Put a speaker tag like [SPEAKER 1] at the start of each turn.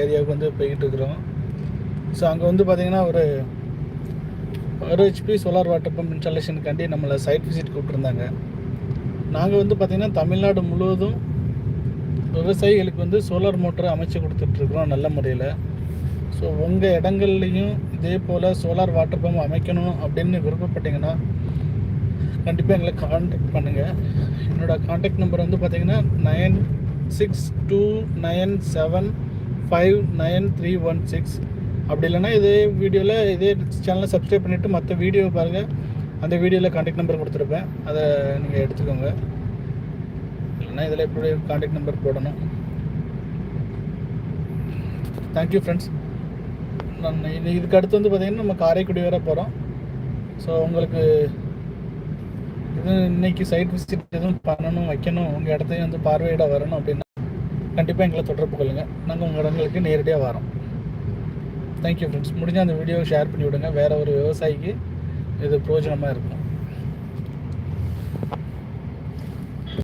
[SPEAKER 1] ஏரியாவுக்கு வந்து போய்கிட்டு இருக்கிறோம் ஸோ அங்கே வந்து பார்த்திங்கன்னா ஒரு ஒரு ஹெச்பி சோலார் வாட்டர் பம்ப் இன்ஸ்டாலேஷனுக்காண்டி நம்மளை சைட் விசிட் கூப்பிட்ருந்தாங்க நாங்கள் வந்து பார்த்திங்கன்னா தமிழ்நாடு முழுவதும் விவசாயிகளுக்கு வந்து சோலார் மோட்டர் அமைச்சு கொடுத்துட்ருக்குறோம் நல்ல முறையில். ஸோ உங்கள் இடங்கள்லையும் இதே போல் சோலார் வாட்டர் பம்ப் அமைக்கணும் அப்படின்னு விருப்பப்பட்டீங்கன்னா கண்டிப்பாக எங்களை காண்டாக்ட் பண்ணுங்கள் என்னோடய காண்டாக்ட் நம்பர் வந்து பார்த்திங்கன்னா nine six two nine seven five nine three one six அப்படி இல்லைன்னா இதே வீடியோவில் இதே சேனலை சப்ஸ்கிரைப் பண்ணிவிட்டு மற்ற வீடியோ பாருங்கள் அந்த வீடியோவில் காண்டாக்ட் நம்பர் கொடுத்துருப்பேன். அதை நீங்கள் எடுத்துக்கோங்க. இல்லைன்னா இதில் எப்படி காண்டாக்ட் நம்பர் போடணும். தேங்க்யூ ஃப்ரெண்ட்ஸ் நான் இது இதுக்கு அடுத்து வந்து பார்த்திங்கன்னா நம்ம காரைக்குடி வர போகிறோம் ஸோ உங்களுக்கு இது இன்னைக்கு சைட் விசிட் எதுவும் பண்ணணும் வைக்கணும் உங்கள் இடத்தையும் வந்து பார்வையிட வரணும் அப்படின்னா கண்டிப்பாக எங்களை தொடர்பு கொள்ளுங்கள் நாங்கள் உங்கள் இடங்களுக்கு நேரடியாக வரோம். தேங்க்யூ ஃப்ரெண்ட்ஸ் முடிஞ்ச அந்த வீடியோவை ஷேர் பண்ணி விடுங்க வேறு ஒரு விவசாயிக்கு இது பிரயோஜனமாக இருக்கும்.